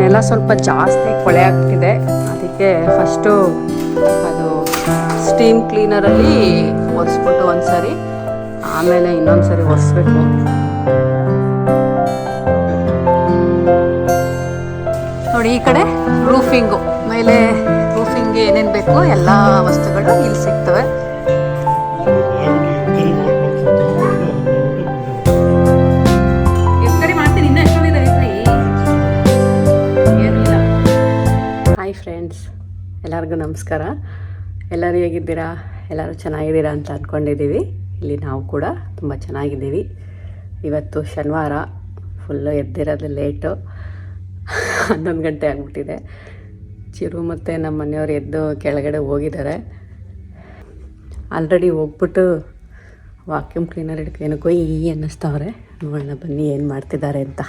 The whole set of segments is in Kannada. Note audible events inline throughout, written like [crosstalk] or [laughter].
ನೆಲ ಸ್ವಲ್ಪ ಜಾಸ್ತಿ ಕೊಳೆ ಆಗ್ತಿದೆ. ಅದಕ್ಕೆ ಫಸ್ಟು ಅದು ಸ್ಟೀಮ್ ಕ್ಲೀನರಲ್ಲಿ ಒರೆಸ್ಬಿಟ್ಟು ಒಂದ್ಸರಿ, ಆಮೇಲೆ ಇನ್ನೊಂದು ಸರಿ ಒರೆಸ್ಬೇಕು. ನೋಡಿ ಈ ಕಡೆ ರೂಫಿಂಗು ಮೇಲೆ ರೂಫಿಂಗ್ಗೆ ಏನೇನು ಬೇಕೋ, ಎಲ್ಲ ವಸ್ತುಗಳು ಇಲ್ಲಿ ಸಿಗ್ತವೆ. ಎಲ್ಲರಿಗೂ ನಮಸ್ಕಾರ. ಎಲ್ಲರೂ ಹೇಗಿದ್ದೀರಾ? ಎಲ್ಲರೂ ಚೆನ್ನಾಗಿದ್ದೀರಾ ಅಂತ ಅಂದ್ಕೊಂಡಿದ್ದೀವಿ ಇಲ್ಲಿ ನಾವು ಕೂಡ ತುಂಬ ಚೆನ್ನಾಗಿದ್ದೀವಿ. ಇವತ್ತು ಶನಿವಾರ ಫುಲ್ಲು ಎದ್ದಿರೋದು ಲೇಟು [laughs] ಹನ್ನೊಂದು ಗಂಟೆ ಆಗಿಬಿಟ್ಟಿದೆ. ಚಿರು ಮತ್ತು ನಮ್ಮ ಮನೆಯವರು ಎದ್ದು ಕೆಳಗಡೆ ಹೋಗಿದ್ದಾರೆ. ಆಲ್ರೆಡಿ ಹೋಗ್ಬಿಟ್ಟು ವಾಕ್ಯೂಮ್ ಕ್ಲೀನರ್ ಹಿಡ್ಕೊ ಏನಕ್ಕೋ ಈ ಅನ್ನಿಸ್ತವ್ರೆ. ನೋಡೋಣ ಬನ್ನಿ ಏನು ಮಾಡ್ತಿದ್ದಾರೆ ಅಂತ.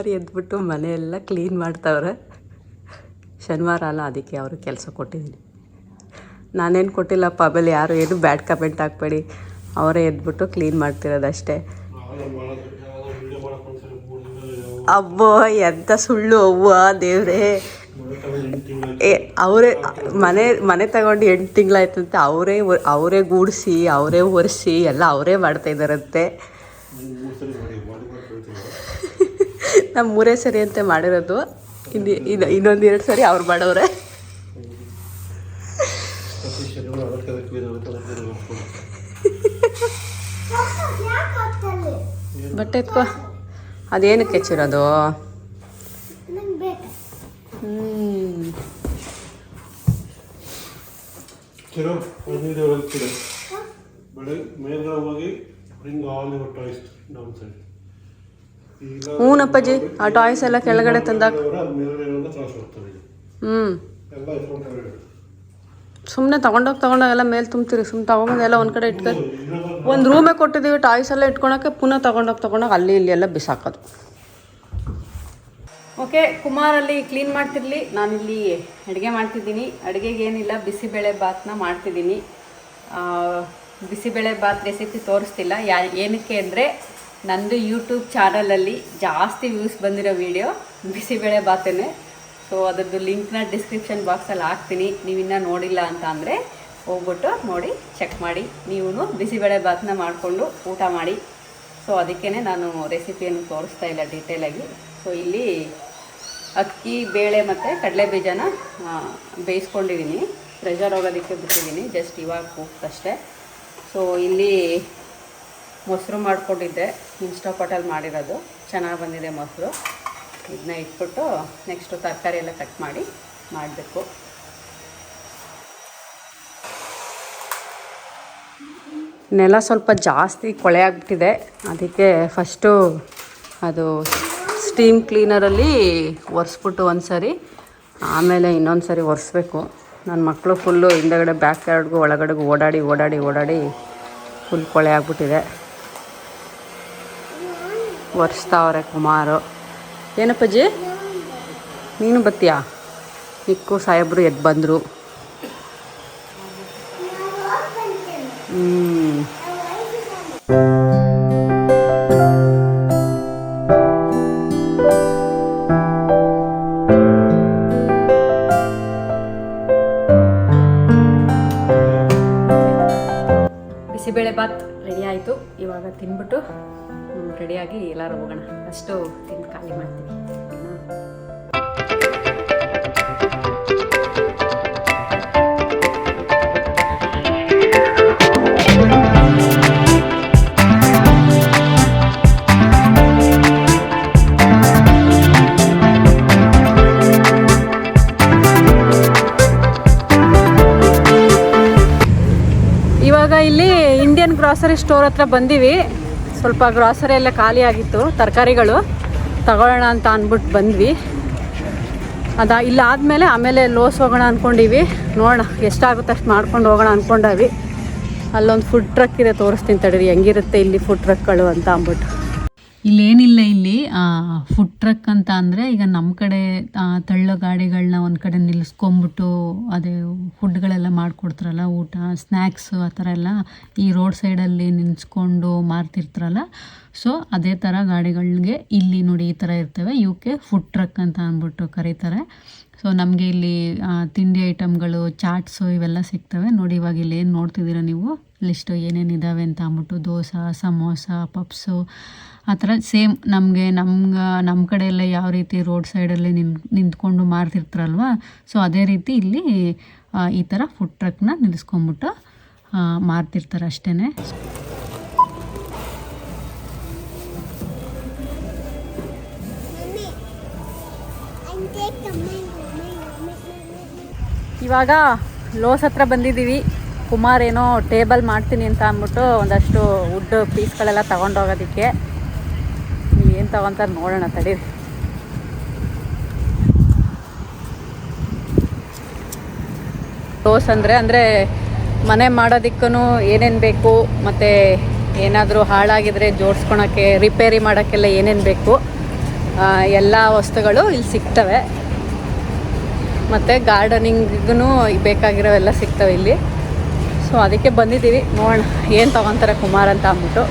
ಕುಮಾರಿ ಎದ್ಬಿಟ್ಟು ಮನೆಯೆಲ್ಲ ಕ್ಲೀನ್ ಮಾಡ್ತಾವ್ರೆ. ಶನಿವಾರ ಅಲ್ಲ, ಅದಕ್ಕೆ ಅವರು ಕೆಲಸ ಕೊಟ್ಟಿದ್ದೀನಿ. ನಾನೇನು ಕೊಟ್ಟಿಲ್ಲಪ್ಪ, ಆಮೇಲೆ ಯಾರು ಏನು ಬ್ಯಾಡ್ ಕಮೆಂಟ್ ಹಾಕ್ಬೇಡಿ. ಅವರೇ ಎದ್ಬಿಟ್ಟು ಕ್ಲೀನ್ ಮಾಡ್ತಿರೋದಷ್ಟೇ. ಅಬ್ಬೋ ಎಂಥ ಸುಳ್ಳು ಅವ್ವ, ದೇವ್ರೇ. ಏ, ಅವರೇ, ಮನೆ ಮನೆ ತಗೊಂಡು ಎಂಟು ತಿಂಗಳಾಯ್ತಂತೆ, ಅವರೇ ಅವರೇ ಗೂಡಿಸಿ, ಅವರೇ ಒರೆಸಿ, ಎಲ್ಲ ಅವರೇ ಮಾಡ್ತಾ ನಮ್ಮ ಮೂರೇ ಸರಿ ಅಂತ ಮಾಡಿರೋದು. ಇನ್ನು ಇದು ಇನ್ನೊಂದು ಎರಡು ಸರಿ ಅವ್ರು ಮಾಡೋರೆ. ಬಟ್ಟೆ ಎತ್ಕೋ. ಅದೇನಕ್ಕೆ ಹೆಚ್ಚಿರೋದು ಹ್ಞೂ ಹ್ಞೂನಪ್ಪಾಜಿ ಆ ಟಾಯ್ಸ್ ಎಲ್ಲ ಕೆಳಗಡೆ ಈಗ ಹ್ಞೂ ಎಲ್ಲ ಸುಮ್ಮನೆ ತಗೊಂಡೋಗಿ ತಗೊಂಡೋಗೆಲ್ಲ ಮೇಲೆ ತುಂಬ್ತೀರಿ ಸುಮ್ಮನೆ ತಗೊಂಬಂದು ಎಲ್ಲ ಒಂದು ಕಡೆ ಇಟ್ಕೊಂಡು ಒಂದು ರೂಮೇ ಕೊಟ್ಟಿದ್ದೀವಿ ಟಾಯ್ಸ್ ಎಲ್ಲ ಇಟ್ಕೊಳಕ್ಕೆ ಪುನಃ ತಗೊಂಡೋಗಿ ತಗೊಂಡೋಗಿ ಅಲ್ಲಿ ಇಲ್ಲಿ ಎಲ್ಲ ಬಿಸಾಕೋದು. ಓಕೆ ಕುಮಾರಲ್ಲಿ ಕ್ಲೀನ್ ಮಾಡ್ತಿರ್ಲಿ. ನಾನಿಲ್ಲಿ ಅಡುಗೆ ಮಾಡ್ತಿದ್ದೀನಿ. ಅಡುಗೆಗೆ ಏನಿಲ್ಲ ಬಿಸಿಬೇಳೆ ಬಾತ್ನ ಮಾಡ್ತಿದ್ದೀನಿ. ಬಿಸಿಬೇಳೆ ಬಾತ್ ರೆಸಿಪಿ ತೋರಿಸ್ತಿಲ್ಲ. ಯಾ, ಏನಕ್ಕೆ ಅಂದರೆ ನಂದು ಯೂಟ್ಯೂಬ್ ಚಾನಲಲ್ಲಿ ಜಾಸ್ತಿ ವ್ಯೂಸ್ ಬಂದಿರೋ ವಿಡಿಯೋ ಬಿಸಿಬೇಳೆ ಬಾತೇನೆ. ಸೊ ಅದರದ್ದು ಲಿಂಕ್ನ ಡಿಸ್ಕ್ರಿಪ್ಷನ್ ಬಾಕ್ಸಲ್ಲಿ ಹಾಕ್ತೀನಿ. ನೀವಿನ್ನೂ ನೋಡಿಲ್ಲ ಅಂತ ಅಂದರೆ ಹೋಗ್ಬಿಟ್ಟು ನೋಡಿ ಚೆಕ್ ಮಾಡಿ. ನೀವು ಬಿಸಿಬೇಳೆ ಬಾತನ್ನ ಮಾಡಿಕೊಂಡು ಊಟ ಮಾಡಿ. ಸೊ ಅದಕ್ಕೇ ನಾನು ರೆಸಿಪಿಯನ್ನು ತೋರಿಸ್ತಾ ಇಲ್ಲ ಡೀಟೇಲಾಗಿ ಸೊ ಇಲ್ಲಿ ಅಕ್ಕಿ, ಬೇಳೆ ಮತ್ತು ಕಡಲೆ ಬೀಜನ ಬೇಯಿಸ್ಕೊಂಡಿದ್ದೀನಿ. ಪ್ರೆಷರ್ ಹೋಗೋದಕ್ಕೆ ಬಿಟ್ಟಿದ್ದೀನಿ ಜಸ್ಟ್ ಇವಾಗ ಕೂಗ್ತಷ್ಟೇ. ಸೊ ಇಲ್ಲಿ ಮೊಸರು ಮಾಡ್ಕೊಂಡಿದ್ದೆ. ಇನ್ಸ್ಟಾಪಾಟಲ್ಲಿ ಮಾಡಿರೋದು. ಚೆನ್ನಾಗಿ ಬಂದಿದೆ ಮೊಸರು. ಇದನ್ನ ಇಟ್ಬಿಟ್ಟು ನೆಕ್ಸ್ಟು ತರಕಾರಿ ಎಲ್ಲ ಕಟ್ ಮಾಡಿ ಮಾಡಬೇಕು. ನೆಲ ಸ್ವಲ್ಪ ಜಾಸ್ತಿ ಕೊಳೆ ಆಗಿಬಿಟ್ಟಿದೆ. ಅದಕ್ಕೆ ಫಸ್ಟು ಅದು ಸ್ಟೀಮ್ ಕ್ಲೀನರಲ್ಲಿ ಒರೆಸ್ಬಿಟ್ಟು ಒಂದು ಸರಿ ಆಮೇಲೆ ಇನ್ನೊಂದು ಸರಿ ಒರೆಸ್ಬೇಕು. ನನ್ನ ಮಕ್ಕಳು ಫುಲ್ಲು ಹಿಂದೆಗಡೆ ಬ್ಯಾಕ್ ಯಾರ್ಡ್ಗೂ ಒಳಗಡೆಗೂ ಓಡಾಡಿ ಓಡಾಡಿ ಓಡಾಡಿ ಫುಲ್ ಕೊಳೆ ಆಗ್ಬಿಟ್ಟಿದೆ. ಒರೆಸ್ತಾವ್ರೆ ಕುಮಾರು. ಏನಪ್ಪಾಜಿ? ನೀನು ಬತ್ತೀಯಾ? ನಿಕ್ಕು ಸಾಹೇಬ್ರು ಎದ್ದು ಬಂದರು ತಿನ್ಬಿಟ್ಟು ರೆಡಿಯಾಗಿ ಎಲ್ಲರೂ ಹೋಗೋಣ. ಅಷ್ಟು ತಿಂದು ಖಾಲಿ ಮಾಡ್ತೀವಿ. ಇವಾಗ ಇಲ್ಲಿ ಇಂಡಿಯನ್ ಗ್ರಾಸರಿ ಸ್ಟೋರ್ ಹತ್ರ ಬಂದೀವಿ. ಸ್ವಲ್ಪ ಗ್ರಾಸರಿ ಎಲ್ಲ ಖಾಲಿ ಆಗಿತ್ತು. ತರಕಾರಿಗಳು ತಗೊಳ್ಳೋಣ ಅಂತ ಅಂದ್ಬಿಟ್ಟು ಬಂದ್ವಿ. ಅದ, ಇಲ್ಲ ಆದಮೇಲೆ ಆಮೇಲೆ ಲೋಸ್ ಹೋಗೋಣ ಅಂದ್ಕೊಂಡಿವಿ ನೋಡೋಣ, ಎಷ್ಟಾಗುತ್ತೆ ಅಷ್ಟು ಮಾಡ್ಕೊಂಡು ಹೋಗೋಣ ಅಂದ್ಕೊಂಡವಿ ಅಲ್ಲೊಂದು ಫುಡ್ ಟ್ರಕ್ ಇದೆ ತೋರಿಸ್ತೀನಿ ತಡೀರಿ, ಹೆಂಗಿರುತ್ತೆ ಇಲ್ಲಿ ಫುಡ್ ಟ್ರಕ್ಗಳು ಅಂತ ಅಂದ್ಬಿಟ್ಟು. ಇಲ್ಲೇನಿಲ್ಲ ಇಲ್ಲಿ. ಫುಡ್ ಟ್ರಕ್ ಅಂತ ಅಂದರೆ ಈಗ ನಮ್ಮ ಕಡೆ ತಳ್ಳೋ ಗಾಡಿಗಳನ್ನ ಒಂದು ಕಡೆ ನಿಲ್ಲಿಸ್ಕೊಂಬಿಟ್ಟು ಅದೇ ಫುಡ್ಗಳೆಲ್ಲ ಮಾಡಿಕೊಡ್ತಾರಲ್ಲ, ಊಟ ಸ್ನ್ಯಾಕ್ಸು ಆ ಥರ ಎಲ್ಲ ಈ ರೋಡ್ ಸೈಡಲ್ಲಿ ನಿಲ್ಲಿಸ್ಕೊಂಡು ಮಾರ್ತಿರ್ತಾರಲ್ಲ. ಸೊ ಅದೇ ಥರ ಗಾಡಿಗಳಿಗೆ ಇಲ್ಲಿ ನೋಡಿ ಈ ಥರ ಇರ್ತವೆ. ಇವಕ್ಕೆ ಫುಡ್ ಟ್ರಕ್ ಅಂತ ಅಂದ್ಬಿಟ್ಟು ಕರೀತಾರೆ. ಸೊ ನಮಗೆ ಇಲ್ಲಿ ತಿಂಡಿ ಐಟಮ್ಗಳು ಚಾಟ್ಸು ಇವೆಲ್ಲ ಸಿಗ್ತವೆ. ನೋಡಿ ಇವಾಗ ಇಲ್ಲಿ ಏನು ನೋಡ್ತಿದ್ದೀರಾ ನೀವು? ಲಿಸ್ಟು ಏನೇನು ಇದ್ದಾವೆ ಅಂತ ಅಂದ್ಬಿಟ್ಟು ದೋಸೆ, ಸಮೋಸ ಪಪ್ಸು ಆ ಥರ ಸೇಮ್ ನಮಗೆ ನಮ್ಗೆ ನಮ್ಮ ಕಡೆಯೆಲ್ಲ ಯಾವ ರೀತಿ ರೋಡ್ ಸೈಡಲ್ಲಿ ನಿನ್, ನಿಂತ್ಕೊಂಡು ಮಾರ್ತಿರ್ತಾರಲ್ವ ಸೊ ಅದೇ ರೀತಿ ಇಲ್ಲಿ ಈ ಥರ ಫುಡ್ ಟ್ರಕ್ನ ನಿಲ್ಲಿಸ್ಕೊಂಬಿಟ್ಟು ಮಾರ್ತಿರ್ತಾರೆ ಅಷ್ಟೇ ಇವಾಗ ಲೋಸ್ ಹತ್ರ ಬಂದಿದ್ದೀವಿ. ಕುಮಾರ್ ಏನೋ ಟೇಬಲ್ ಮಾಡ್ತೀನಿ ಅಂತ ಅಂದ್ಬಿಟ್ಟು ಒಂದಷ್ಟು ವುಡ್ ಪೀಸ್ಗಳೆಲ್ಲ ತಗೊಂಡೋಗೋದಕ್ಕೆ. ಏನು ತಗೊಂತಾರೆ ನೋಡೋಣ ತಡೀರಿ ದೋಸ್ ಅಂದರೆ ಅಂದರೆ ಮನೆ ಮಾಡೋದಕ್ಕೂ ಏನೇನು ಬೇಕು, ಮತ್ತು ಏನಾದರೂ ಹಾಳಾಗಿದ್ರೆ ಜೋಡಿಸ್ಕೊಳಕ್ಕೆ, ರಿಪೇರಿ ಮಾಡೋಕ್ಕೆಲ್ಲ ಏನೇನು ಬೇಕು ಎಲ್ಲ ವಸ್ತುಗಳು ಇಲ್ಲಿ ಸಿಗ್ತವೆ. ಮತ್ತು ಗಾರ್ಡನಿಂಗ್ಗೂ ಬೇಕಾಗಿರೋವೆಲ್ಲ ಸಿಗ್ತವೆ ಇಲ್ಲಿ. ಸೊ ಅದಕ್ಕೆ ಬಂದಿದ್ದೀವಿ. ನೋಡೋಣ, ಏನು ತೊಗೊತಾರೆ ಕುಮಾರ್ ಅಂತ ಅಂದ್ಬಿಟ್ಟು.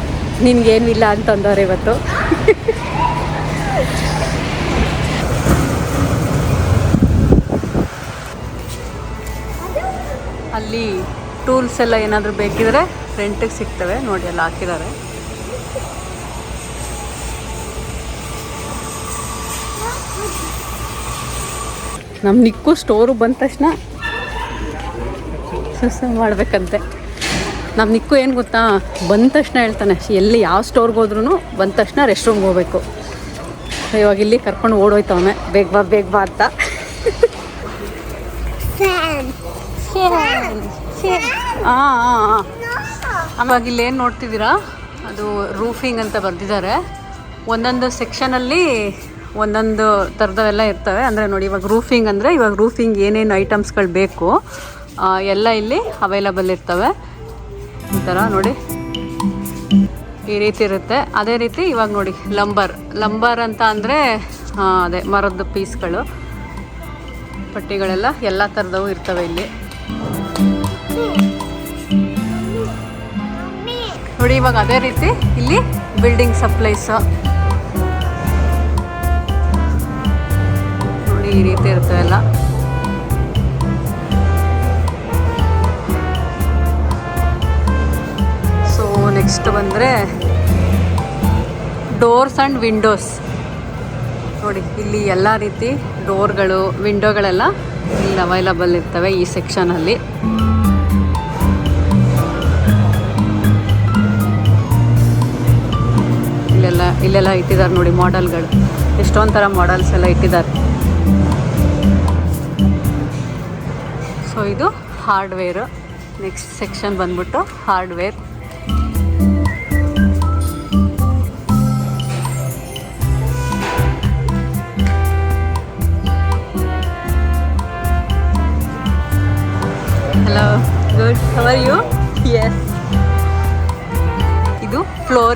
ನಿನ್ಗೇನು ಇಲ್ಲ ಅಂತಂದವ್ರೆ ಇವತ್ತು. ಅಲ್ಲಿ ಟೂಲ್ಸ್ ಎಲ್ಲ ಏನಾದರೂ ಬೇಕಿದ್ರೆ ರೆಂಟಿಗೆ ಸಿಗ್ತವೆ. ನೋಡಿ, ಎಲ್ಲ ಹಾಕಿದ್ದಾರೆ. ನಮ್ಮ ನಿಕ್ಕು ಸ್ಟೋರು ಬಂದ ತಕ್ಷಣ ಸುಸ ಮಾಡ್ಬೇಕಂತೆ. ನಮ್ಮ ನಿಕ್ಕು ಏನು ಗೊತ್ತಾ? ಬಂದ ತಕ್ಷಣ ಹೇಳ್ತಾನೆ ಎಲ್ಲಿ ಯಾವ ಸ್ಟೋರ್ಗೆ ಹೋದ್ರೂ ಬಂದ ತಕ್ಷಣ ರೆಸ್ಟ್ ರೂಮ್ಗೆ ಹೋಗ್ಬೇಕು. ಇವಾಗ ಇಲ್ಲಿ ಕರ್ಕೊಂಡು ಓಡೋಯ್ತವನೆ ಬೇಗ ಬಾ ಬೇಗ ಬಾ ಅಂತ. ಹಾಂ ಇಲ್ಲಿ ಏನು ನೋಡ್ತಿದ್ದೀರಾ? ಅದು ರೂಫಿಂಗ್ ಅಂತ ಬರೆದಿದ್ದಾರೆ. ಒಂದೊಂದು ಸೆಕ್ಷನಲ್ಲಿ ಒಂದೊಂದು ಥರದವೆಲ್ಲ ಇರ್ತವೆ. ಅಂದರೆ ನೋಡಿ, ಇವಾಗ ರೂಫಿಂಗ್ ಅಂದರೆ ಇವಾಗ ರೂಫಿಂಗ್ ಏನೇನು ಐಟಮ್ಸ್ಗಳು ಬೇಕು ಎಲ್ಲ ಇಲ್ಲಿ ಅವೈಲಬಲ್ ಇರ್ತವೆ. ಈ ಥರ ನೋಡಿ. ಈ ರೀತಿ ಇರುತ್ತೆ. ಅದೇ ರೀತಿ ಇವಾಗ ನೋಡಿ, ಲಂಬರ್. ಲಂಬರ್ ಅಂತ ಅಂದರೆ ಅದೇ ಮರದ ಪೀಸ್ಗಳು. ಪಟ್ಟಿಗಳೆಲ್ಲ ಎಲ್ಲ ಥರದವು ಇರ್ತವೆ ಇಲ್ಲಿ. ನೋಡಿ, ಇವಾಗ ಅದೇ ರೀತಿ ಇಲ್ಲಿ ಬಿಲ್ಡಿಂಗ್ ಸಪ್ಲೈಸ್ ನೋಡಿ, ಈ ರೀತಿ ಇರ್ತವೆ ಎಲ್ಲ. ನೆಕ್ಸ್ಟ್ ಬಂದರೆ ಡೋರ್ಸ್ ಆ್ಯಂಡ್ ವಿಂಡೋಸ್ ನೋಡಿ, ಇಲ್ಲಿ ಎಲ್ಲ ರೀತಿ ಡೋರ್ಗಳು ವಿಂಡೋಗಳೆಲ್ಲ ಇಲ್ಲಿ ಅವೈಲಬಲ್ ಇರ್ತವೆ ಈ ಸೆಕ್ಷನಲ್ಲಿ ಇಲ್ಲೆಲ್ಲ ಇಲ್ಲೆಲ್ಲ ಇಟ್ಟಿದ್ದಾರೆ ನೋಡಿ ಮಾಡೆಲ್ಗಳು ಎಷ್ಟೊಂದು ಥರ ಮಾಡೆಲ್ಸ್ ಎಲ್ಲ ಇಟ್ಟಿದ್ದಾರೆ. ಸೊ ಇದು ಹಾರ್ಡ್ವೇರು ನೆಕ್ಸ್ಟ್ ಸೆಕ್ಷನ್ ಬಂದ್ಬಿಟ್ಟು ಹಾರ್ಡ್ವೇರ್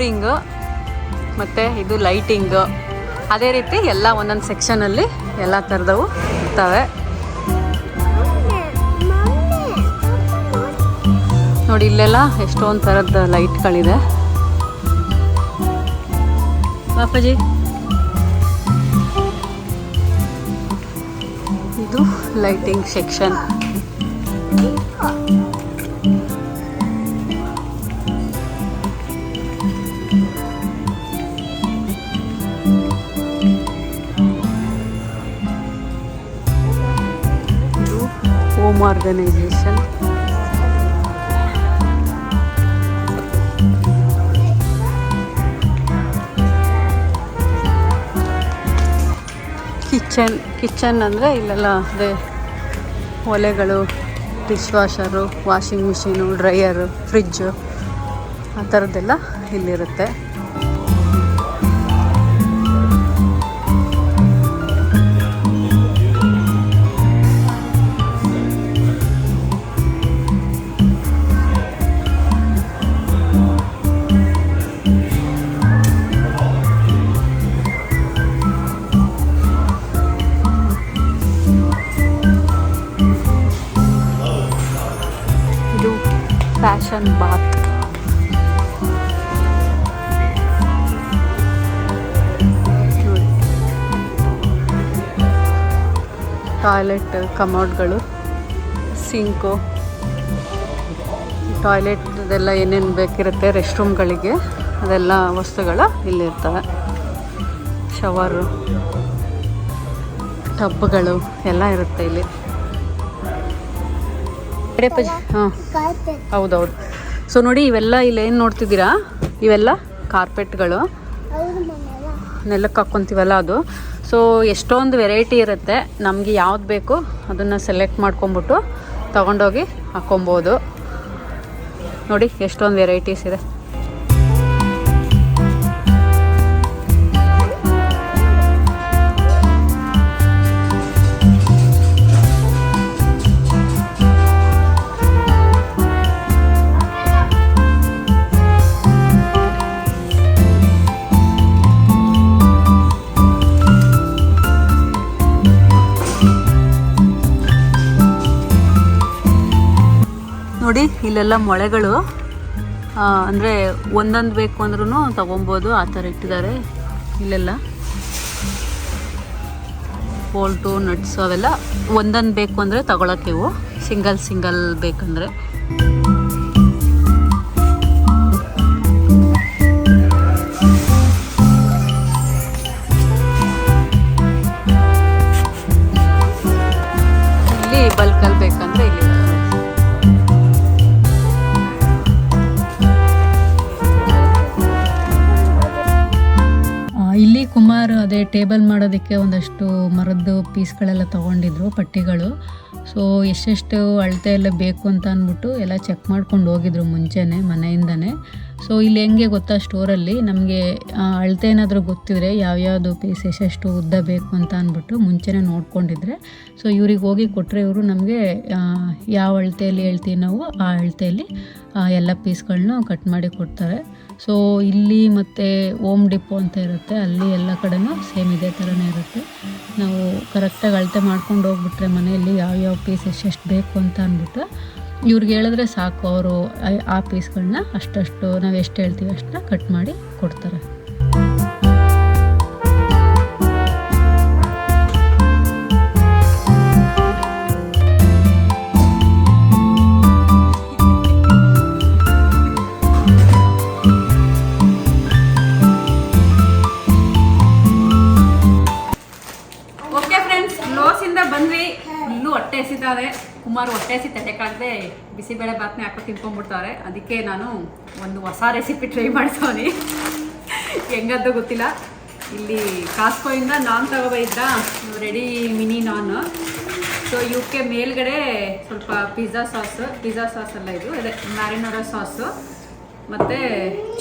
ಫ್ಲೋರಿಂಗು ಮತ್ತು ಇದು ಲೈಟಿಂಗ್ ಅದೇ ರೀತಿ ಎಲ್ಲ ಒಂದೊಂದು ಸೆಕ್ಷನಲ್ಲಿ ಎಲ್ಲ ಥರದವು ಇರ್ತವೆ. ನೋಡಿ, ಇಲ್ಲೆಲ್ಲ ಎಷ್ಟೊಂದು ಥರದ ಲೈಟ್ಗಳಿದೆ ಬಾಪಾಜಿ. ಇದು lighting section home organisation kitchen kitchen ಅಂದರೆ ಇಲ್ಲೆಲ್ಲ ಅದೇ ಒಲೆಗಳು dishwasher washing machine dryer fridge ಆ ಥರದ್ದೆಲ್ಲ ಇಲ್ಲಿರುತ್ತೆ. ಕಿಚನ್ ಬಾತ್ ಟಾಯ್ಲೆಟ್ ಕಮೋಡ್ಗಳು ಸಿಂಕು ಟಾಯ್ಲೆಟ್ ಇದೆಲ್ಲ ಏನೇನು ಬೇಕಿರುತ್ತೆ ರೆಸ್ಟ್ ರೂಮ್ಗಳಿಗೆ ಅದೆಲ್ಲ ವಸ್ತುಗಳು ಇಲ್ಲಿರ್ತವೆ. ಶವರು ಟಬ್ಗಳು ಎಲ್ಲ ಇರುತ್ತೆ ಇಲ್ಲಿ. ಹಾಂ. ಹೌದೌದು. ಸೊ ನೋಡಿ, ಇವೆಲ್ಲ ಇಲ್ಲಿ ಏನು ನೋಡ್ತಿದ್ದೀರಾ? ಇವೆಲ್ಲ ಕಾರ್ಪೆಟ್ಗಳು. ನೆಲಕ್ಕೆ ಹಾಕ್ಕೊಂತೀವಲ್ಲ ಅದು. ಸೊ ಎಷ್ಟೊಂದು ವೆರೈಟಿ ಇರುತ್ತೆ. ನಮಗೆ ಯಾವ್ದು ಬೇಕು ಅದನ್ನು ಸೆಲೆಕ್ಟ್ ಮಾಡ್ಕೊಂಬಿಟ್ಟು ತೊಗೊಂಡೋಗಿ ಹಾಕ್ಕೊಬೋದು ನೋಡಿ, ಎಷ್ಟೊಂದು ವೆರೈಟೀಸ್ ಇದೆ. ಇಲ್ಲೆಲ್ಲ ಮೊಳೆಗಳು ಅಂದರೆ ಒಂದೊಂದು ಬೇಕು ಅಂದ್ರೂ ತೊಗೊಬೋದು, ಆ ಥರ ಇಟ್ಟಿದ್ದಾರೆ ಇಲ್ಲೆಲ್ಲ. ಬೋಲ್ಟು ನಟ್ಸು ಅವೆಲ್ಲ ಒಂದೊಂದು ಬೇಕು ಅಂದರೆ ಇವು. ಸಿಂಗಲ್ ಸಿಂಗಲ್ ಬೇಕಂದರೆ. ಇಲ್ಲಿ ಬಲ್ಕಲ್ಲಿ ಟೇಬಲ್ ಮಾಡೋದಕ್ಕೆ ಒಂದಷ್ಟು ಮರದ್ದು ಪೀಸ್ಗಳೆಲ್ಲ ತೊಗೊಂಡಿದ್ರು ಪಟ್ಟಿಗಳು. ಸೊ ಎಷ್ಟೆಷ್ಟು ಅಳತೆ ಎಲ್ಲ ಬೇಕು ಅಂತ ಅಂದ್ಬಿಟ್ಟು ಎಲ್ಲ ಚೆಕ್ ಮಾಡ್ಕೊಂಡು ಹೋಗಿದ್ರು ಮುಂಚೆನೇ, ಮನೆಯಿಂದನೇ. ಸೊ ಇಲ್ಲಿ ಹೆಂಗೆ ಗೊತ್ತಾ ಸ್ಟೋರಲ್ಲಿ ನಮಗೆ ಅಳತೆ ಏನಾದರೂ ಗೊತ್ತಿದ್ರೆ ಯಾವ್ಯಾವುದು ಪೀಸ್ ಎಷ್ಟೆಷ್ಟು ಉದ್ದ ಬೇಕು ಅಂತ ಅಂದ್ಬಿಟ್ಟು ಮುಂಚೆನೇ ನೋಡ್ಕೊಂಡಿದ್ರೆ. ಸೊ ಇವ್ರಿಗೆ ಹೋಗಿ ಕೊಟ್ಟರೆ ಇವರು ನಮಗೆ ಯಾವ ಅಳತೆಯಲ್ಲಿ ಹೇಳ್ತೀವಿ ನಾವು, ಆ ಅಳತೆಯಲ್ಲಿ ಎಲ್ಲ ಪೀಸ್ಗಳನ್ನೂ ಕಟ್ ಮಾಡಿ ಕೊಡ್ತಾರೆ. ಸೊ ಇಲ್ಲಿ ಮತ್ತು ಓಮ್ ಡಿಪೋ ಅಂತ ಇರುತ್ತೆ. ಅಲ್ಲಿ ಎಲ್ಲ ಕಡೆನೂ ಸೇಮ್ ಇದೇ ಥರನೇ ಇರುತ್ತೆ. ನಾವು ಕರೆಕ್ಟಾಗಿ ಅಳತೆ ಮಾಡ್ಕೊಂಡು ಹೋಗ್ಬಿಟ್ರೆ ಮನೆಯಲ್ಲಿ ಯಾವ್ಯಾವ ಪೀಸ್ ಎಷ್ಟೆಷ್ಟು ಬೇಕು ಅಂತ ಅಂದ್ಬಿಟ್ಟು ಇವ್ರಿಗೆ ಹೇಳಿದ್ರೆ ಸಾಕು. ಅವರು ಆ ಪೀಸ್ಗಳನ್ನ ಅಷ್ಟಷ್ಟು ನಾವು ಎಷ್ಟು ಹೇಳ್ತೀವಿ ಅಷ್ಟನ್ನ ಕಟ್ ಮಾಡಿ ಕೊಡ್ತಾರೆ. ಕುಮಾರ್ ಹೊಟ್ಟೆ ಹಸಿ ತಡೆಕಾಗದೆ ಬಿಸಿಬೇಳೆ ಬಾತ್ನ ಹಾಕಿ ತಿನ್ಕೊಂಡ್ಬಿಡ್ತಾರೆ. ಅದಕ್ಕೆ ನಾನು ಒಂದು ಹೊಸ ರೆಸಿಪಿ ಟ್ರೈ ಮಾಡ್ಸೋನಿ. ಹೆಂಗದ್ದು ಗೊತ್ತಿಲ್ಲ. ಇಲ್ಲಿ ಕಾಸ್ಕೋಯಿಂದ ನಾನ್ ತಗೋಬೈದ್ದ ರೆಡಿ ಮಿನಿ ನಾನ್ ಸೊ ಇವಕ್ಕೆ ಮೇಲ್ಗಡೆ ಸ್ವಲ್ಪ ಪಿಜ್ಜಾ ಸಾಸ್ ಪಿಜ್ಜಾ ಸಾಸ್ ಎಲ್ಲ ಇದು. ಅದೇ ಮ್ಯಾರಿನೋರ ಸಾಸು ಮತ್ತು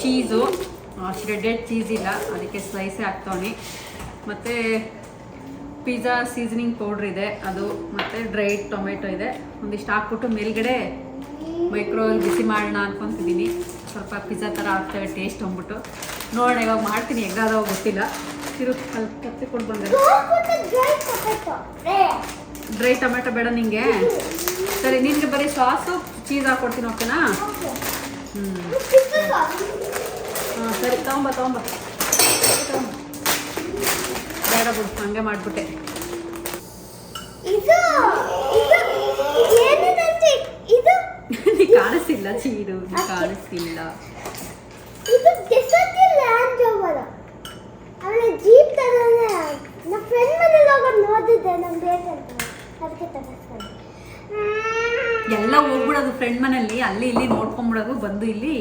ಚೀಸು ಶ್ರೆಡೆಡ್ ಚೀಸ್ ಇಲ್ಲ. ಅದಕ್ಕೆ ಸ್ಲೈಸೇ ಹಾಕ್ತವನಿ ಮತ್ತು ಪಿಜ್ಜಾ ಸೀಸನಿಂಗ್ ಪೌಡ್ರ್ ಇದೆ, ಅದು ಮತ್ತು ಡ್ರೈಡ್ ಟೊಮೆಟೊ ಇದೆ. ಒಂದಿಷ್ಟು ಹಾಕ್ಬಿಟ್ಟು ಮೇಲ್ಗಡೆ ಮೈಕ್ರೋವೇವ್ ಬಿಸಿ ಮಾಡೋಣ ಅನ್ಕೊತಿದ್ದೀನಿ. ಸ್ವಲ್ಪ ಪಿಜ್ಜಾ ಥರ ಆಗ್ತವೆ ಟೇಸ್ಟ್ ಅಂದ್ಬಿಟ್ಟು ನೋಡೋಣ, ಇವಾಗ ಮಾಡ್ತೀನಿ ಹೆಂಗಾದವ ಗೊತ್ತಿಲ್ಲ. ತಿರು ಕತ್ತಿ ಕೊಟ್ಟು ಬಂದೆ. ಡ್ರೈ ಟೊಮೆಟೊ ಬೇಡ ನಿಂಗೆ. ಸರಿ, ನಿನಗೆ ಬರೀ ಸಾಸು, ಚೀಸ್ ಹಾಕ್ಕೊಡ್ತೀನಿ ಓಕೆನಾ? ಹ್ಞೂ ಹಾಂ, ಸರಿ, ತಗೊಂಬ ತಗೊಂಬ. ಬೇಡ ಬಿಡು ಹಂಗೆ ಮಾಡಿಬಿಟ್ಟೆ. ಕಾಣಿಸ್ತಿಲ್ಲ ಚೀರು ಕಾಣಿಸ್ತಿಲ್ಲ. ಇದು ಡೆಸರ್ಟ್ ಲ್ಯಾಂಡ್ ರೋವರ್ ಜೀಪ್ ತರನೇ ನಮ್ಮ ಫ್ರೆಂಡ್ ಮನೇಲಿ ಹೋಗೋದು ನೋಡಿದ್ದೆ ನಂಗೆ ಬೇಕಂತ ಅದಕ್ಕೆ ತಗೊಂಡ್ಕೊಂಡು ಎಲ್ಲ ಹೋಗ್ಬಿಡೋದು ಫ್ರೆಂಡ್ ಮನೆಯಲ್ಲಿ ಅಲ್ಲಿ ಇಲ್ಲಿ ನೋಡ್ಕೊಂಡ್ಬಿಡೋದು ಬಂದು ಇಲ್ಲಿ.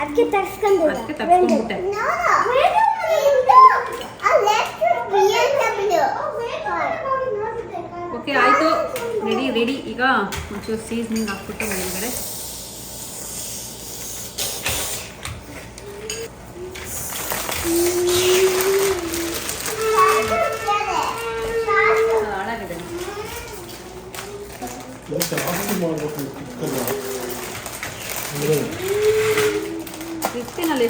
ಅದಕ್ಕೆ ತರ್ಸ್ಕೊಂಡು. ಅದಕ್ಕೆ ತರ್ಸ್ಕೊಂಡ್ಬಿಟ್ಟೆ. ಓಕೆ ಆಯಿತು. ರೆಡಿ ರೆಡಿ ಈಗ ಒಂಚೂರು ಸೀಸನಿಂಗ್ ಹಾಕ್ಬಿಟ್ಟು ಮೇಲ್ಗಡೆ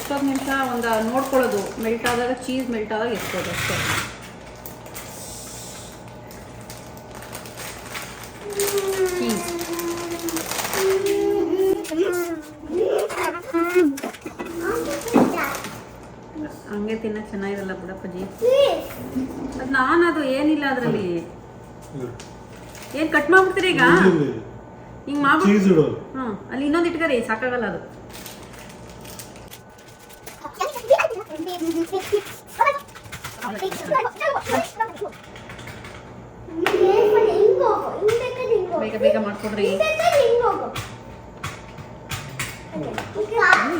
ಎಷ್ಟೊಂದು ನಿಮಿಷ ಒಂದು ನೋಡ್ಕೊಳ್ಳೋದು ಮೆಲ್ಟ್ ಆದಾಗ ಚೀಸ್ ಮೆಲ್ಟ್ ಆದಾಗ ಎಷ್ಟೋದು ಅಷ್ಟೇ. ಹಂಗೆ ತಿನ್ನ ಚೆನ್ನಾಗಿರಲ್ಲ ಬಿಡಪ್ಪಾಜಿ. ಅದು ನಾನು ಅದು ಏನಿಲ್ಲ ಅದರಲ್ಲಿ. ಏನ್ ಕಟ್ ಮಾಡ್ಬಿಡ್ತೀರಿ ಈಗ? ಹಿಂಗ್ ಮಾಡ್ಬಿಟ್ಟು ಇಡು ಹ್ಞೂ ಅಲ್ಲಿ ಇನ್ನೊಂದು ಇಟ್ಕರಿ ಸಾಕಾಗಲ್ಲ ಅದು. ಬೇಗ ಬೇಗ ಮಾಡ್ಕೊಡ್ರಿ. ಹ್ಞೂ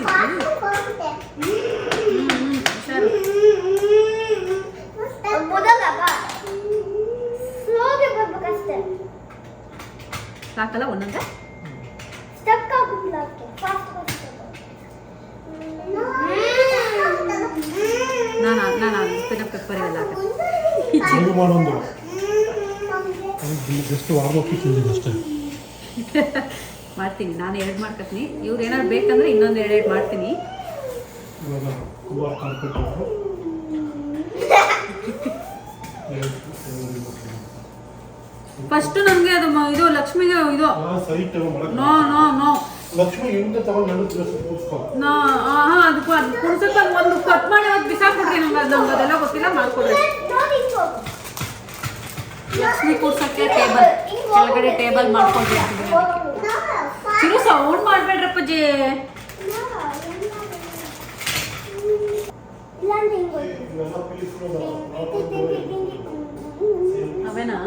ಹ್ಞೂ ಹುಷಾರು ಸ್ಲೋಗೆ ಬರ್ಬೇಕಷ್ಟೇ ಸಾಕಲ್ಲ ಒಂದೊಂದೇ? ಸ್ಟಕ್ ಆಗುದಿಲ್ಲ ಅದಕ್ಕೆ ಫಾಸ್ಟ್ ಫಾಸ್ಟ್ ನಾನು ನಾನು ಎಲ್ಲ ಹಾಕಿ ಮಾಡೊಂದು. ಜಸ್ಟ್ ತಿಂದಿದ್ದು ಅಷ್ಟೇ. [laughs] ಮಾಡ್ತೀನಿ. ನಾನು ಎರಡು ಮಾಡ್ಕೊತೀನಿ ಇವ್ರು ಏನಾದ್ರು ಬೇಕಂದ್ರೆ ಇನ್ನೊಂದು ಎರಡು ಎರಡು ಮಾಡ್ತೀನಿ. ಫಸ್ಟ್ ನನಗೆ ಅದು ಇದು ಲಕ್ಷ್ಮಿಗೆ ಇದು ನೋ ನೋ ನೋ ಲಕ್ಷ್ಮಿ ಹಿಂದೆ ತಗೊಂಡು ನಾ ಹಾಂ ಅದಕ್ಕೆ ಅದು ಕುಡ್ಸಕ್ಕೆ ಒಂದು ಕಟ್ ಮಾಡಿ ಅದು ಬಿಸಾಕ್ಬಿಡ್ರಿ ನಂಗೆ ಅದು ನಮ್ಗೆ ಅದೆಲ್ಲ ಗೊತ್ತಿಲ್ಲ ಮಾಡ್ಕೊಡ್ರಿ. ಲಕ್ಷ್ಮಿ ಕೂರ್ಸಕ್ಕೆ ಟೇಬಲ್ ಕೆಳಗಡೆ ಟೇಬಲ್ ಮಾಡ್ಕೊಂಡು ಚಿರು ಸೌಂಡ್ ಮಾಡ್ಬೇಡ್ರಪ್ಪಜ್ಜಿ ಇವೆಲ್ಲ ಪೀಸ್ಗಳು ಅವೇನಾ?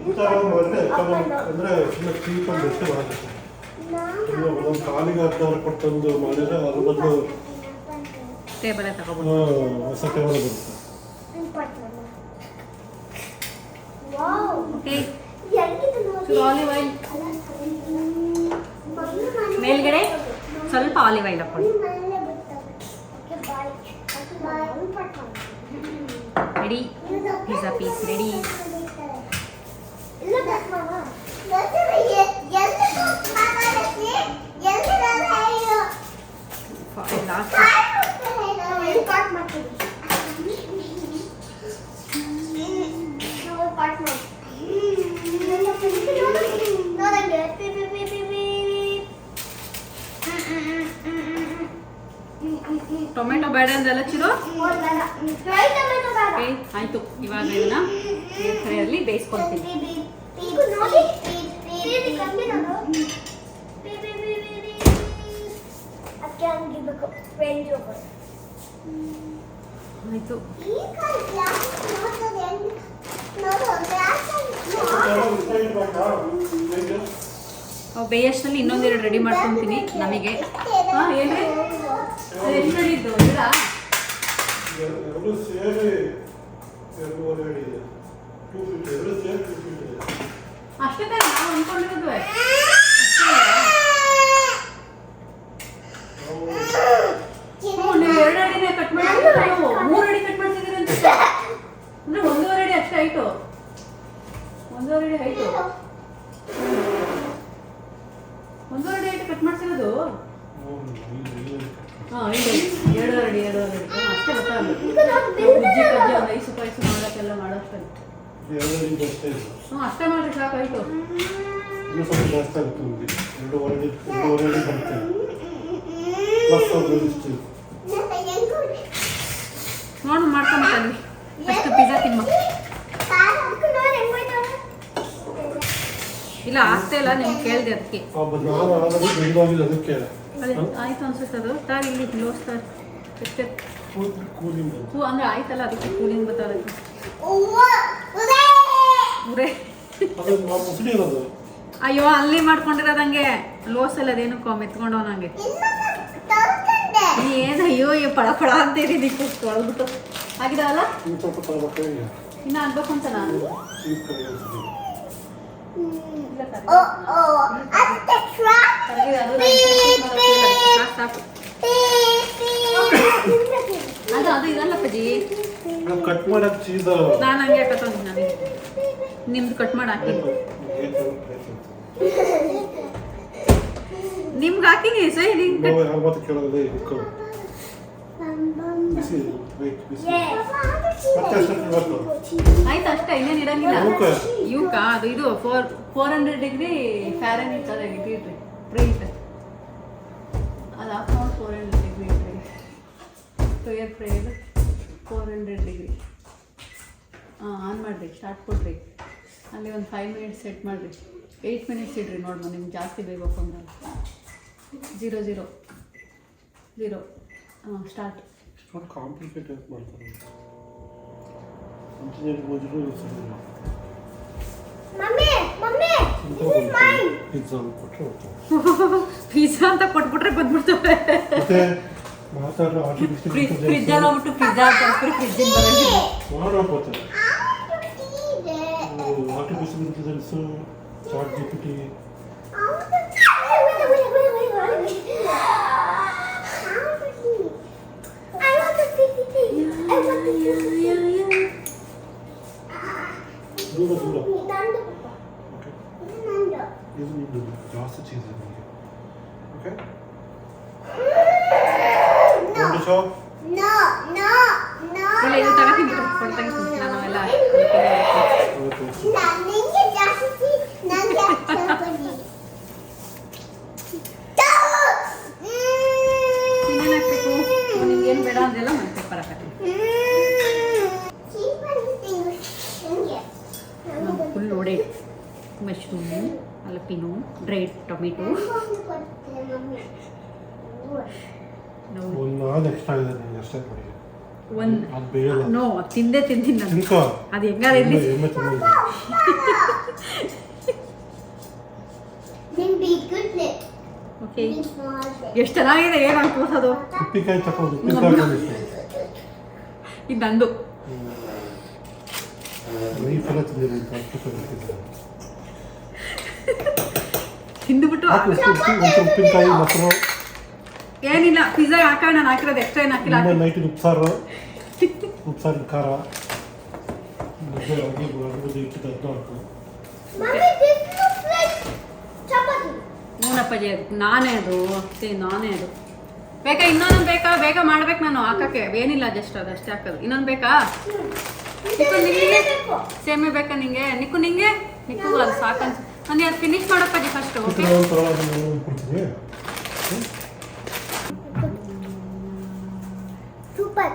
ಈ ಥರ ಮಾಡಿದ್ರೆ ತಗೊಂಡು ಅಂದ್ರೆ ಸುಮ್ಮನೆ ಚೀಪ್ ಒಂದು ಅಷ್ಟೇ ಆಗುತ್ತೆ ಇನ್ನು ಒಂದೊಂದು ಕಾಲಿಗೆ ಕೊಟ್ಟಂದು ಮಾಡಿದ್ರೆ ಅದ್ರ ಬದಲು ಟೇಬಲೇ ತಗೋಬೋದು. ಆ, ಹೊಸ ಟೇಬಲ್ ಬರುತ್ತೆ. ಓಕೆ. ಚೂರು ಆಲಿವ್ ಆಯಿಲ್ ಮೇಲ್ಗಡೆ ಸ್ವಲ್ಪ ಆಲಿವ್ ಆಯಿಲ್ ಹಾಕೊಳ್ಳಿ ready pizza piece ready last tomato ಬೇಡ ಅಂದಲ್ಲ ಚಿರು ಆಯ್ತು ಇವಾಗ ಇದನ್ನ ಫ್ರೈಯಲ್ಲಿ ಬೇಯಿಸ್ಕೊಳ್ತೀನಿ ಅದಕ್ಕೆ ಬೇಯಷ್ಟಲ್ಲಿ ಇನ್ನೊಂದೆರಡು ರೆಡಿ ಮಾಡ್ಕೊತೀನಿ ನಮಗೆ. ಅಷ್ಟೇ ನಾವು ಅಂದ್ಕೊಂಡಿರೋದು ನಾವು ಹ್ಞೂ ನೀವು ಎರಡು ಅಡಿನೇ ಕಟ್ ಮಾಡಿದ್ರೆ ನೀವು ಮೂರು ಅಡಿ ಕಟ್ ಮಾಡ್ತಿದ್ದೀರಿ ಅಂತ. ಅಂದರೆ ಒಂದೂವರೆ ಅಡಿ ಅಷ್ಟೇ ಹೈಟು ಒಂದೂವರೆ ಅಡಿ ಹೈಟು ಒಂದೂವರೆ ಅಡಿ ಹೈಟ್ ಕಟ್ ಮಾಡ್ತಿರೋದು ಹಾಂ ಎರಡೂವರೆ ಅಡಿ ಎರಡೂವರೆ ಅಡಿ. ಅಷ್ಟೇ ಗೊತ್ತಾಗಲ್ಲ ಐಸು ಪಾಯಸ ಮಾಡೋಕ್ಕೆಲ್ಲ ಮಾಡೋಷ್ಟೇ. ಹ್ಞೂ ಅಷ್ಟೇ ಮಾಡಿರಿ ಸಾಕು ಇನ್ನೂ ಸ್ವಲ್ಪ ಜಾಸ್ತಿ ಆಗುತ್ತೆ ನಮಗೆ ಎರಡೂವರೆ ಅಡಿ ಎರಡೂವರೆ ಅಡಿ ಬರುತ್ತೆ. ಇಷ್ಟು. ಫಸ್ಟ್ ಪಿಜ್ಜಾ ತಿಮ್ಮ ಇಲ್ಲ ಆಗ್ತಾ ಇಲ್ಲ ನೀವು ಕೇಳಿದೆ ಅದಕ್ಕೆ. ಆಯ್ತು ಅನ್ಸುತ್ತೆ ಅದು. ತಾರ್ ಇಲ್ಲಿ ಎಷ್ಟೇ. ಕೂಲಿಂಗ್ ಹೂ ಅಂದ್ರೆ ಆಯ್ತಲ್ಲ ಅದಕ್ಕೆ ಕೂಲಿಂಗ್ ಇರೋದು. ಅಯ್ಯೋ ಅಲ್ಲಿ ಮಾಡ್ಕೊಂಡಿರೋದಂಗೆ. ಲೋಸ್ ಎಲ್ಲ ಅದೇನಕ್ಕೋ ಮೆತ್ಕೊಂಡು ನೀ ಏನು ಅಯ್ಯೋ ಅಯ್ಯೋ ಪಳ ಪಳ ಅಂತೀರಿ ನೀವು ತೊಳೆದ್ಬಿಟ್ಟು ಆಗಿದಾವಲ್ಲ ಇನ್ನು ಸ್ವಲ್ಪ ತಗೋಬೇಕು ಇನ್ನು ಆಗ್ಬೇಕು ಅಂತ ನಾನು. ಅದು ಅದು ಇದಲ್ಲ ಪಜಿ ಕಟ್ ಚೀಸ್ ನಾನು ಹಂಗೆ ಹಾಕತ್ತಂದು ನನಗೆ ನಿಮ್ದು ಕಟ್ ಮಾಡಿ ಹಾಕಿ. ನಿಮ್ಗೆ ಹಾಕಿನಿ ಸೈ ನಿಂಗೆ ಅಷ್ಟೇ ಇನ್ನೇನು ಅದು ಇದು ಫೋರ್ ಫೋರ್ ಹಂಡ್ರೆಡ್ ಡಿಗ್ರಿ ಅದು degree to four degree on ಮಾಡಿರಿ ಸ್ಟಾರ್ಟ್ ಕೊಡ್ರಿ. ಅಲ್ಲಿ ಒಂದು ಫೈವ್ ಮಿನಿಟ್ಸ್ ಸೆಟ್ ಮಾಡಿರಿ. ಏಯ್ಟ್ ಮಿನಿಟ್ಸ್ ಇಡ್ರಿ ನೋಡ್ಮ ನಿಮ್ಗೆ ಜಾಸ್ತಿ ಬೇಕು ಅಂದ್ರೆ ಜೀರೋ ಜೀರೋ ಜೀರೋ ಹಾಂ ಸ್ಟಾರ್ಟ್ ಇಷ್ಟೊಂದು ಕಾಂಪ್ಲಿಕೇಟೆಡ್ ಮಾಡ್ತಾರೆ ಇಂಜಿನಿಯರಿಂಗ್ ಓದಿದ್ರು ಸರಿ ಇಲ್ಲ mummy mummy this is mine pizza ಕೊಟ್ಟರೆ ಹೋಗ್ತಾರೆ ಪಿಜ್ಜಾ ಅಂತ ಕೊಟ್ಬಿಟ್ರೆ ಬಂದ್ಬಿಡ್ತವೆ ಮತ್ತೆ ಮಾತಾಡೋ ಆರ್ಟಿಫಿಷಿಯಲ್ ಫ್ರಿಜ್ ಫ್ರಿಜ್ಜಲ್ಲಿ ಹೋಗ್ಬಿಟ್ಟು ಪಿಜ್ಜಾ ಅಂತ ಫ್ರಿಜ್ಜಿನ ಬರೋಂಗಿಲ್ಲ ಮಾಡೋಕ್ಕೋತಾರೆ I want to eat it. Artificial intelligence chat G ಎಲ್ಲ ನನಗೆ ಜಾಸ್ತಿ ನನಗೆ ಚಪಾತಿ ಇನ್ನೇನು ಹಾಕ್ಬೇಕು ನಿಮ್ಗೆ ಏನು ಬೇಡ ಅಂದೆಲ್ಲ ಮಶ್ರೂಮ್ ಅಲಪಿನೋ ಡ್ರೈಡ್ ಟೊಮೆಟೊ ಒಂದು ನೋ ತಿಂದೇ ತಿಂತೀನಿ ನಾನು. ಅದು ಎಮ್ಮೆ ಓಕೆ ಎಷ್ಟು ಚೆನ್ನಾಗಿದೆ ಏನು ಅನ್ಕೋಸೋದು ಇದು ನಂದು ಲೈಫ್ ಎಲ್ಲ ತಿಂದಿದ್ದೀನಿ ಅಂತ ಅನ್ಸ್ಬಿಟ್ಟು ತಿಂದುಬಿಟ್ಟು ಉಪ್ಪಿನಕಾಯಿ ಮೊಸರು. ಏನಿಲ್ಲ ಪಿಜ್ಜಾ ಹಾಕ ನಾನು ಹಾಕಿರೋದು ಎಕ್ಸ್ಟ್ರಾ ಏನು ಹಾಕಿಲ್ಲ ನೈಟ್ ಉಪ್ಸಾರು. ಉಪ್ಸಾರಿನ ಖಾರ. ಹ್ಞೂನಪ್ಪಾಜಿ ಅದು ನಾನೇ ಅದು. ಅಷ್ಟೇ ನಾನೇ ಅದು. ಬೇಕಾ ಇನ್ನೊಂದು ಬೇಕಾ? ಬೇಗ ಮಾಡ್ಬೇಕು ನಾನು ಹಾಕಕ್ಕೆ. ಏನಿಲ್ಲ ಜಸ್ಟ್ ಅದು ಅಷ್ಟೇ ಹಾಕೋದು. ಇನ್ನೊಂದು ಬೇಕಾ? ನಿಕ್ಕು ನಿಂಗೆ? ಸೇಮೆ ಬೇಕಾ ನಿಂಗೆ? ನಿಕ್ಕು ನಿಂಗೆ? ನಿಕ್ಕು ಅದು ಸಾಕನ್ಸ್. ನಾನು ಅದು finish first okay super.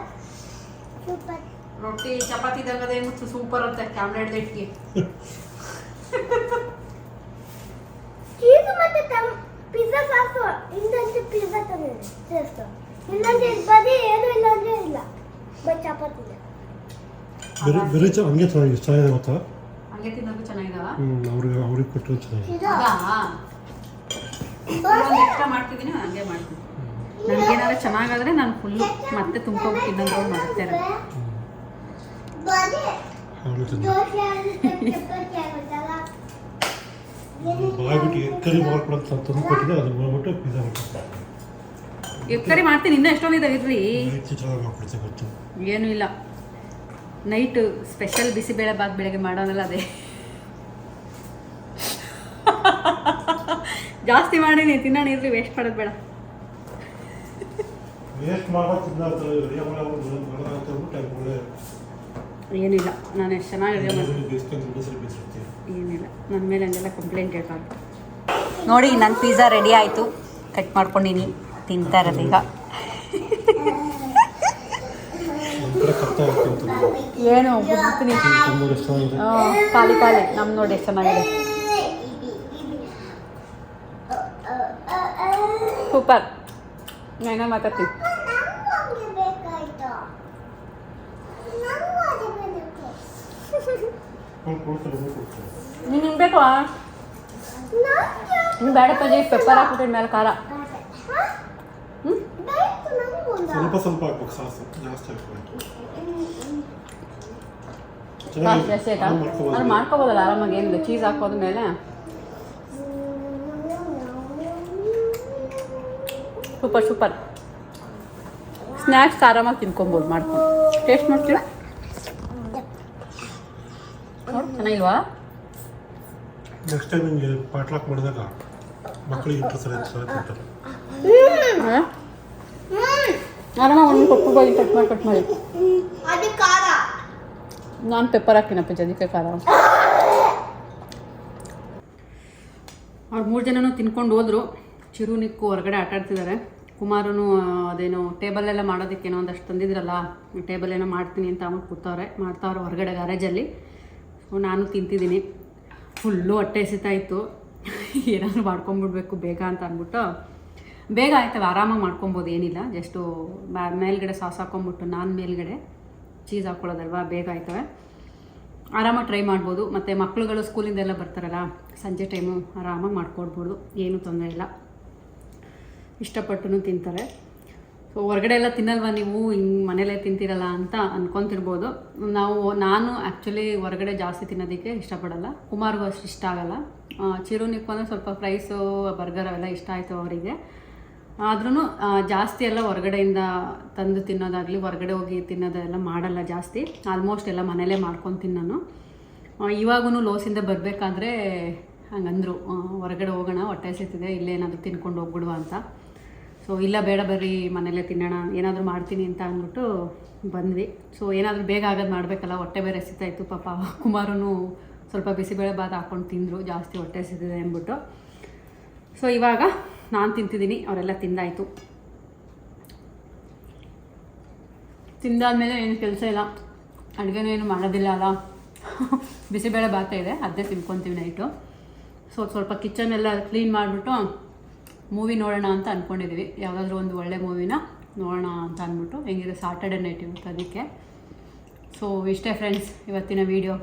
Super. ರೊಟ್ಟಿ ಚಪಾತಿ ದಂಗದೆ ಮತ್ತು ಸೂಪರ್ ಅಂತ ಕ್ಯಾಮ್ರಾ ಹಿಡ್ದು ಇಟ್ಕಿ ಚೀಸ್ ಮತ್ತೆ ಪಿಜ್ಜಾ ಸಾಸು ಇಂದಂತೆ ಪಿಜ್ಜಾ ತಂದಿದೆ ಟೇಸ್ಟ್ ಇಲ್ಲಂದ್ರೆ ಬರೀ ಏನು ಇಲ್ಲ ಅಂದ್ರೆ ಇಲ್ಲ. ಬಟ್ ಚಪಾತಿ ಇದೆ ಬೇರೆ ಬೇರೆ ಚ ಹಂಗೆ ಚೆನ್ನಾಗಿದೆ ಗೊತ್ತಾ? ಹಂಗೆ ತಿನ್ನೋದು ಚೆನ್ನಾಗಿದಾವ? ಅವ್ರಿಗೆ ಅವ್ರಿಗೆ ಕೊಟ್ಟರು ಒಂದು ಎಕ್ಸ್ಟ್ರಾ ಮಾಡ್ತಿದ್ದೀನಿ ಹಂಗೆ ಮಾಡ್ತೀನಿ. ನನಗೇನಾದ್ರು ಚೆನ್ನಾಗಾದ್ರೆ ನಾನು ಫುಲ್ಲು ಮತ್ತೆ ತುಂಬ್ಕೊಬಿಟ್ಟು ಇನ್ನೊಂದು ಮಾಡ್ತಾ ಇರೋದು. ಬರೀ ಅವ್ರು ತಿಂದು ದೋಸೆ ಆಗುತ್ತೆ ಚಪಾತಿ ಆಗುತ್ತಲ್ಲ ಬಾಯ್ಬಿಟ್ಟು ಎಕ್ಕರಿ ಮಾಡ್ಕೊಡಂತ ತಂದು ಕೊಟ್ಟಿದ್ದೆ ಅದನ್ನ ಮಾಡ್ಬಿಟ್ಟು ಪಿಜ್ಜಾ ಮಾಡ್ಕೊಡ್ತೀನಿ ಎಕ್ಕರಿ ಮಾಡ್ತೀನಿ ಇನ್ನೂ ಎಷ್ಟೊಂದಿದ್ದಾವೆ ಇರ್ರಿ? ಚೆನ್ನಾಗಿ ಏನೂ ಇಲ್ಲ. ನೈಟ್ ಸ್ಪೆಷಲ್ ಬಿಸಿಬೇಳೆ ಬಾತ್ ಬೆಳಗ್ಗೆ ಮಾಡೋಣಲ್ಲ ಅದೇ. ಜಾಸ್ತಿ ಮಾಡೀನಿ ತಿನ್ನೋಣ ಇರ್ರಿ ವೇಸ್ಟ್ ಮಾಡೋದು ಬೇಡ. ಏನಿಲ್ಲ ನಾನು ಎಷ್ಟು ಚೆನ್ನಾಗಿ ಅಡುಗೆ ಏನಿಲ್ಲ ನನ್ನ ಮೇಲೆ ಹಂಗೆಲ್ಲ ಕಂಪ್ಲೇಂಟ್ ಹೇಳ್ಬಾರ್ದು ನೋಡಿ ನನ್ನ ಪಿಜ್ಜಾ ರೆಡಿ ಆಯಿತು. ಕಟ್ ಮಾಡ್ಕೊಂಡಿನಿ ತಿಂತಾ ಇರೋದು ಈಗ ನಮ್ಮ ಕಡೆ ಕರ್ತ ಆಗ್ತಂತ ಏನು ಬಿಡ್ತೀನಿ ಚೆನ್ನಾಗಿದೆ ಖಾಲಿ ಖಾಲಿ ನಮ್ಮ ನೋಡಿ ಎಷ್ಟು ಚೆನ್ನಾಗಿದೆ. ಸೂಪರ್. ಏನೋ ಮಾತಾಡ್ತೀನಿ. ಬೇಕು ಅವ್ರು ಕೊಡ್ತಾರೆ. ನೀನು ಬೇಕು ಹಿಂಗೆ ಬೇಡಪ್ಪಾಜಿ ಪೆಪ್ಪರ್ ಹಾಕ್ಬಿಟ್ಟಿನ ಮೇಲೆ ಖಾರ ಹಾ? ಹ್ಞೂ ಬೇಕು ನಂಗೂ ಒಂದು ಸ್ವಲ್ಪ ಸ್ವಲ್ಪ ಹಾಕ್ಬೇಕು ಸಾಸು ಜಾಸ್ತಿ ಹಾಕ್ಬೇಕು ಸಾಸ್ ಜಾಸ್ತಿ ಆಯ್ತಾ ಆರಾಮ್ ಮಾಡ್ಕೊಬೋದು. ಅದು ಮಾಡ್ಕೋಬೋದಲ್ಲ ಆರಾಮಾಗಿ ಏನಿದೆ ಚೀಸ್ ಹಾಕೋದ ಮೇಲೆ ಸೂಪರ್ ಸೂಪರ್. ಸ್ನ್ಯಾಕ್ಸ್ ಆರಾಮಾಗಿ ತಿನ್ಕೊಬೋದು ಮಾಡ್ಕೊಂಡು. ಟೇಸ್ಟ್ ಮಾಡ್ತೀರಾ? ನೋಡಿ ಚೆನ್ನಾಗಿಲ್ವಾ? ನೆಕ್ಸ್ಟ್ ಟೈಮ್ ಹಿಂಗೆ ಪಾಟ್ಲಾಕ್ ಮಾಡಿದಾಗ ಮಕ್ಕಳಿಗೆ ಇಂಟ್ರೆಸ್ಟ್ ಚೆನ್ನಾಗಿ ತಿಂತಾರೆ ಹಾಂ ಆರಾಮಾಗಿ ಒಂದು ಕೊಟ್ಟು ಬದಿ ಕಟ್ ಮಾಡಿ ಕಟ್ ಮಾಡಿ. ನಾನು ಪೆಪ್ಪರ್ ಹಾಕಿನಪ್ಪ ಜದಿಕೆ ಖಾರ. ಅವ್ರು ಮೂರು ಜನನೂ ತಿನ್ಕೊಂಡು ಹೋದ್ರು. ಚಿರುನಿಕ್ಕು ಹೊರಗಡೆ ಆಟ ಆಡ್ತಿದ್ದಾರೆ ಕುಮಾರನು ಅದೇನೋ ಟೇಬಲೆಲ್ಲ ಮಾಡೋದಕ್ಕೇನೋ ಒಂದಷ್ಟು ತಂದಿದ್ರಲ್ಲ ಟೇಬಲ್ ಏನೋ ಮಾಡ್ತೀನಿ ಅಂತ ಅವ್ನು ಕೂತವ್ರೆ. ಮಾಡ್ತಾವ್ರೆ ಹೊರಗಡೆ ಗ್ಯಾರೇಜಲ್ಲಿ ನಾನು ತಿಂತಿದ್ದೀನಿ. ಫುಲ್ಲು ಹೊಟ್ಟೆ ಎಸಿತಾ ಇತ್ತು. ಏನಾದರೂ ಮಾಡ್ಕೊಂಬಿಡ್ಬೇಕು ಬೇಗ ಅಂತ ಅಂದ್ಬಿಟ್ಟು ಬೇಗ ಆಯ್ತವೆ ಆರಾಮಾಗಿ ಮಾಡ್ಕೊಬೋದು, ಏನಿಲ್ಲ. ಜಸ್ಟು ಮೇಲ್ಗಡೆ ಸಾಸ್ ಹಾಕೊಂಬಿಟ್ಟು ನಾನು ಮೇಲ್ಗಡೆ ಚೀಸ್ ಹಾಕ್ಕೊಳ್ಳೋದಲ್ವಾ ಬೇಗ ಆಯ್ತವೆ. ಆರಾಮಾಗಿ ಟ್ರೈ ಮಾಡ್ಬೋದು. ಮತ್ತು ಮಕ್ಕಳುಗಳು ಸ್ಕೂಲಿಂದೆಲ್ಲ ಬರ್ತಾರಲ್ಲ, ಸಂಜೆ ಟೈಮು ಆರಾಮಾಗಿ ಮಾಡ್ಕೊಡ್ಬೋದು, ಏನೂ ತೊಂದರೆ ಇಲ್ಲ. ಇಷ್ಟಪಟ್ಟು ತಿಂತಾರೆ. ಸೊ ಹೊರಗಡೆ ಎಲ್ಲ ತಿನ್ನಲ್ವಾ ನೀವು? ಹಿಂಗೆ ಮನೇಲೇ ತಿಂತೀರಲ್ಲ ಅಂತ ಅಂದ್ಕೊತಿರ್ಬೋದು ನಾವು, ನಾನು ಆ್ಯಕ್ಚುಲಿ ಹೊರಗಡೆ ಜಾಸ್ತಿ ತಿನ್ನೋದಕ್ಕೆ ಇಷ್ಟಪಡಲ್ಲ. ಕುಮಾರ್ಗೂ ಅಷ್ಟು ಇಷ್ಟ ಆಗಲ್ಲ. ಚಿರುನಿಕ್ಕು ಅಂದರೆ ಸ್ವಲ್ಪ ಫ್ರೈಸು ಬರ್ಗರ್ ಅವೆಲ್ಲ ಇಷ್ಟ ಆಯಿತು ಅವರಿಗೆ. ಆದ್ರೂ ಜಾಸ್ತಿ ಎಲ್ಲ ಹೊರಗಡೆಯಿಂದ ತಂದು ತಿನ್ನೋದಾಗಲಿ, ಹೊರಗಡೆ ಹೋಗಿ ತಿನ್ನೋದೆಲ್ಲ ಮಾಡಲ್ಲ ಜಾಸ್ತಿ. ಆಲ್ಮೋಸ್ಟ್ ಎಲ್ಲ ಮನೇಲೇ ಮಾಡ್ಕೊಂಡು ನಾನು. ಇವಾಗೂ ಲೋಸಿಂದ ಬರಬೇಕಾದ್ರೆ ಹಂಗಂದ್ರು ಹೊರಗಡೆ ಹೋಗೋಣ, ಹೊಟ್ಟೆ ಸಿಗ್ತಿದೆ ಇಲ್ಲೇ ಏನಾದರೂ ತಿನ್ಕೊಂಡು ಹೋಗ್ಬಿಡುವ ಅಂತ. ಸೊ ಇಲ್ಲ ಬೇಡ ಬರ್ರಿ, ಮನೇಲೇ ತಿನ್ನೋಣ, ಏನಾದರೂ ಮಾಡ್ತೀನಿ ಅಂತ ಅಂದ್ಬಿಟ್ಟು ಬಂದ್ವಿ. ಸೊ ಏನಾದರೂ ಬೇಗ ಆಗೋದು ಮಾಡಬೇಕಲ್ಲ, ಹೊಟ್ಟೆ ಬೇರೆ ಎಸಿತಾ ಇತ್ತು, ಪಾಪ ಕುಮಾರನು ಸ್ವಲ್ಪ ಬಿಸಿಬೇಳೆ ಬಾತ್ ಹಾಕ್ಕೊಂಡು ತಿಂದರು, ಜಾಸ್ತಿ ಹೊಟ್ಟೆ ಸಿಗ್ತಿದೆ ಅಂದ್ಬಿಟ್ಟು. ಸೊ ಇವಾಗ ನಾನು ತಿಂತಿದ್ದೀನಿ ಅವರೆಲ್ಲ ತಿಂದಾಯಿತು. ತಿಂದಾದಮೇಲೆ ಏನು ಕೆಲಸ ಇಲ್ಲ. ಅಡುಗೆನೂ ಏನು ಮಾಡೋದಿಲ್ಲ ಅಲ್ಲ. ಬಿಸಿಬೇಳೆ ಬಾತ ಇದೆ ಅದೇ ತಿನ್ಕೊತೀವಿ ನೈಟು. ಸೊ, ಸ್ವಲ್ಪ ಕಿಚನ್ ಎಲ್ಲ ಕ್ಲೀನ್ ಮಾಡಿಬಿಟ್ಟು ಮೂವಿ ನೋಡೋಣ ಅಂತ ಅಂದ್ಕೊಂಡಿದ್ದೀವಿ ಯಾವುದಾದ್ರೂ ಒಂದು ಒಳ್ಳೆ ಮೂವಿನ ನೋಡೋಣ ಅಂತ ಅಂದ್ಬಿಟ್ಟು ಹೆಂಗಿದೆ? ಸಾಟರ್ಡೆ ನೈಟ್ ಇವತ್ತು ಅದಕ್ಕೆ. ಸೊ ಇಷ್ಟೇ ಫ್ರೆಂಡ್ಸ್ ಇವತ್ತಿನ ವಿಡಿಯೋ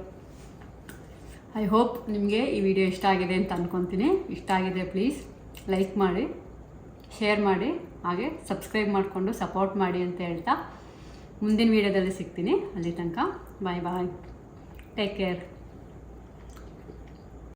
ಐ ಹೋಪ್ ನಿಮಗೆ ಈ ವಿಡಿಯೋ ಇಷ್ಟ ಆಗಿದೆ ಅಂತ ಅಂದ್ಕೊತೀನಿ ಇಷ್ಟ ಆಗಿದೆ ಪ್ಲೀಸ್ ಲೈಕ್ ಮಾಡಿ ಶೇರ್ ಮಾಡಿ, ಹಾಗೆ ಸಬ್ಸ್ಕ್ರೈಬ್ ಮಾಡಿಕೊಂಡು ಸಪೋರ್ಟ್ ಮಾಡಿ ಅಂತ ಹೇಳ್ತಾ ಮುಂದಿನ ವೀಡಿಯೋದಲ್ಲಿ ಸಿಗ್ತೀನಿ. ಅಲ್ಲಿ ತನಕ ಬಾಯ್ ಬಾಯ್ ಟೇಕ್ ಕೇರ್